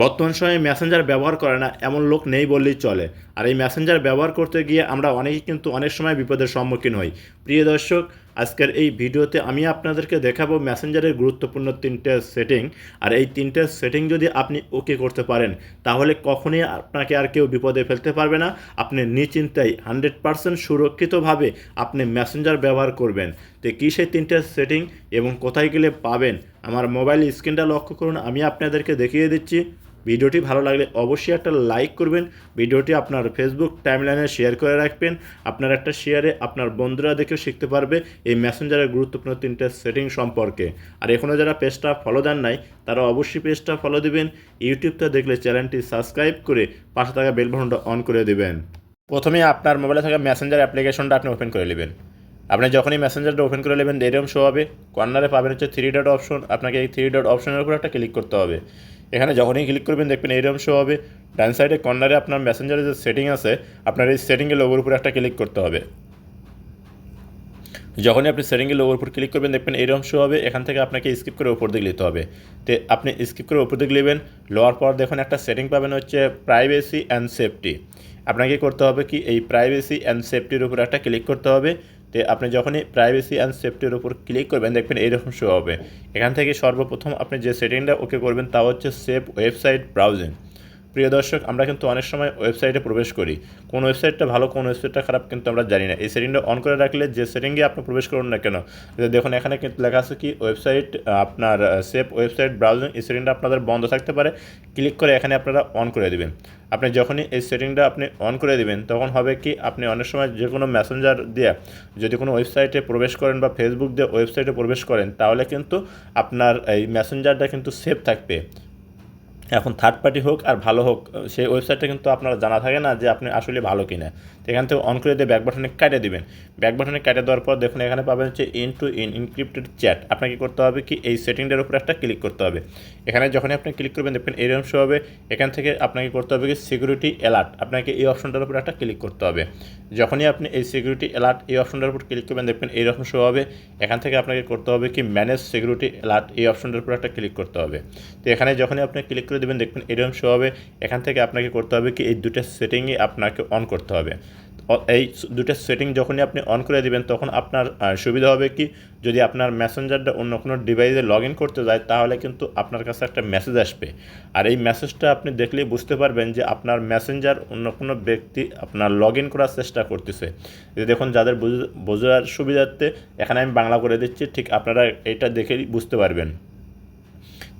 বর্তমান সময়ে মেসেঞ্জার ব্যবহার করে না, এমন লোক নেই বললেই চলে। আর এই মেসেঞ্জার ব্যবহার করতে গিয়ে আমরা অনেকেই কিন্তু অনেক সময় বিপদের সম্মুখীন হই। প্রিয় দর্শক, আজকের এই ভিডিওতে আমি আপনাদেরকে দেখাবো মেসেঞ্জারের গুরুত্বপূর্ণ তিনটে সেটিং আর এই তিনটে সেটিং যদি আপনি ওকে করতে পারেন, তাহলে কখনোই আপনাকে আর কেউ বিপদে ফেলতে পারবে না। আপনি নিশ্চিন্তায় হান্ড্রেড পারসেন্ট সুরক্ষিতভাবে আপনি মেসেঞ্জার ব্যবহার করবেন। তো কী সেই তিনটে সেটিং এবং কোথায় গেলে পাবেন? আমার মোবাইল স্ক্রিনটা লক্ষ্য করুন, আমি আপনাদেরকে দেখিয়ে দিচ্ছি। ভিডিওটি ভালো লাগলে অবশ্যই একটা লাইক করবেন, ভিডিওটি আপনার ফেসবুক টাইমলাইনে শেয়ার করে রাখবেন। আপনার একটা শেয়ারে আপনার বন্ধুরা দেখেও শিখতে পারবে এই মেসেঞ্জারের গুরুত্বপূর্ণ তিনটে সেটিং সম্পর্কে। আর এখনও যারা পেজটা ফলো দেন নাই, তারা অবশ্যই পেজটা ফলো দিবেন ইউটিউবটা দেখলে চ্যানেলটি সাবস্ক্রাইব করে পাশে থাকা বেল অন করে দেবেন। প্রথমে আপনার মোবাইলে থাকা মেসেঞ্জার অ্যাপ্লিকেশনটা আপনি ওপেন করে নেবেন। আপনি যখনই মেসেঞ্জারটা ওপেন করে নেবেন এরকম শো হবে। কর্নারে পাবেন হচ্ছে থ্রি ডট অপশন আপনাকে এই থ্রি ডট অপশনের উপর একটা ক্লিক করতে হবে। এখানে যখনই ক্লিক করবেন, দেখবেন এইরকম শো হবে। ডান সাইডে কর্নারে আপনার মেসেঞ্জারের যে সেটিং আছে, আপনার এই সেটিংয়ের লোগোর উপর একটা ক্লিক করতে হবে। যখনই আপনি সেটিংয়ের লোগোর উপর ক্লিক করবেন, দেখবেন এইরকম শো হবে। এখান থেকে আপনাকে স্কিপ করে উপর দিকে নিতে হবে। তো আপনি স্কিপ করে উপর দিকে নেবেন লোয়ার পর দেখুন, একটা সেটিং পাবেন হচ্ছে প্রাইভেসি অ্যান্ড সেফটি আপনাকে করতে হবে কি, এই প্রাইভেসি অ্যান্ড সেফটির উপর একটা ক্লিক করতে হবে। তো আপনি যখনই প্রাইভেসি অ্যান্ড সেফটির উপর ক্লিক করবেন, দেখবেন এইরকম শো হবে। এখান থেকে সর্বপ্রথম আপনি যে সেটিংটা ওকে করবেন, তা হচ্ছে সেফ ওয়েবসাইট ব্রাউজিং প্রিয় দর্শক, আমরা কিন্তু অনেক সময় ওয়েবসাইটে প্রবেশ করি। কোন ওয়েবসাইটটা ভালো, কোন ওয়েবসাইটটা খারাপ কিন্তু আমরা জানি না। এই সেটিংটা অন করে রাখলে যে সেটিংয়ে আপনি প্রবেশ করুন না কেন? দেখুন, এখানে কিন্তু লেখা আছে কি ওয়েবসাইট আপনার সেফ ওয়েবসাইট ব্রাউজিং এই সেটিংটা আপনাদের বন্ধ থাকতে পারে। ক্লিক করে এখানে আপনারা অন করে দেবেন। আপনি যখনই এই সেটিংটা আপনি অন করে দেবেন, তখন হবে কি, আপনি অনেক সময় যে কোনো মেসেঞ্জার দিয়ে যদি কোনো ওয়েবসাইটে প্রবেশ করেন বা ফেসবুক দিয়ে ওয়েবসাইটে প্রবেশ করেন, তাহলে কিন্তু আপনার এই মেসেঞ্জারটা কিন্তু সেফ থাকবে। এখন থার্ড পার্টি হোক আর ভালো হোক, সেই ওয়েবসাইটটা কিন্তু আপনার জানা থাকে না যে আপনি আসলে ভালো কিনা। এখান থেকে অন করে দিয়ে ব্যাক বাটনে কাটে দেবেন। ব্যাক বাটনে কাটে দেওয়ার পর দেখুন এখানে পাবেন হচ্ছে end to end encrypted chat আপনাকে করতে হবে কি এই সেটিংটার উপর একটা ক্লিক করতে হবে। এখানে যখনই আপনি ক্লিক করবেন দেখবেন এরকম শো হবে। এখান থেকে আপনাকে করতে হবে কি সিকিউরিটি অ্যালার্ট আপনাকে এই অপশনটার উপর একটা ক্লিক করতে হবে। যখনই আপনি এই সিকিউরিটি অ্যালার্ট এই অপশনটার উপর ক্লিক করবেন দেখবেন এইরকম শো হবে। এখান থেকে আপনাকে করতে হবে কি ম্যানেজ সিকিউরিটি অ্যালার্ট এই অপশনটার উপর একটা ক্লিক করতে হবে। তো এখানে যখনই আপনি ক্লিক করে দেবেন। দেখবেন এরকম শো হবে। এখান থেকে আপনাকে করতে হবে কি, এই দুটো সেটিংই আপনাকে অন করতে হবে। এই দুটো সেটিং যখনই আপনি অন করে দিবেন, তখন আপনার সুবিধা হবে কি, যদি আপনার মেসেঞ্জারটা অন্য কোনো ডিভাইসে লগ ইন করতে যায়, তাহলে কিন্তু আপনার কাছে একটা মেসেজ আসবে। আর এই মেসেজটা আপনি দেখলেই বুঝতে পারবেন যে আপনার মেসেঞ্জার অন্য কোনো ব্যক্তি আপনার লগ ইন করার চেষ্টা করতেছে। যে দেখুন, যাদের বোঝার সুবিধার্থে এখানে আমি বাংলা করে দিচ্ছি, ঠিক আপনারা এটা দেখেই বুঝতে পারবেন।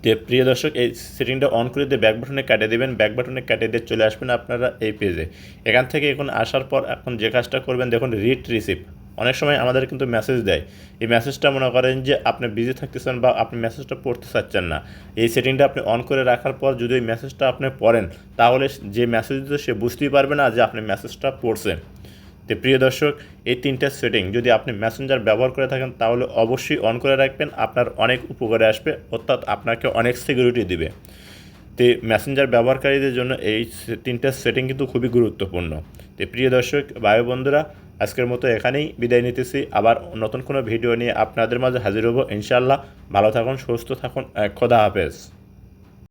তো প্রিয় দর্শক, এই সেটিংটা অন করে দিয়ে ব্যাক বাটনে কেটে দেবেন। ব্যাক বাটনে কেটে দিয়ে চলে আসবেন আপনারা এই পেজে এখান থেকে এখন আসার পর এখন যে কাজটা করবেন, দেখুন রিট রিসিভ অনেক সময় আমাদের কিন্তু মেসেজ দেয়। এই মেসেজটা মনে করেন যে আপনি বিজি থাকতেছেন বা আপনি মেসেজটা পড়তে চাচ্ছেন না। এই সেটিংটা আপনি অন করে রাখার পর যদি ওই মেসেজটা আপনি পড়েন, তাহলে যে মেসেজ দিতে সে বুঝতেই পারবে না যে আপনি মেসেজটা পড়ছেন। তো প্রিয় দর্শক, এই তিনটা সেটিং যদি আপনি মেসেঞ্জার ব্যবহার করে থাকেন, তাহলে অবশ্যই অন করে রাখবেন, আপনার অনেক উপকারে আসবে, অর্থাৎ আপনাকে অনেক সিকিউরিটি দিবে। তো মেসেঞ্জার ব্যবহারকারীদের জন্য এই তিনটা সেটিং কিন্তু খুবই গুরুত্বপূর্ণ। তো প্রিয় দর্শক, ভাই বন্ধুরা, আজকের মতো এখানেই বিদায় নিতেছি। আবার নতুন কোনো ভিডিও নিয়ে আপনাদের মাঝে হাজির হব ইনশাল্লাহ ভালো থাকুন, সুস্থ থাকুন খোদা হাফেজ।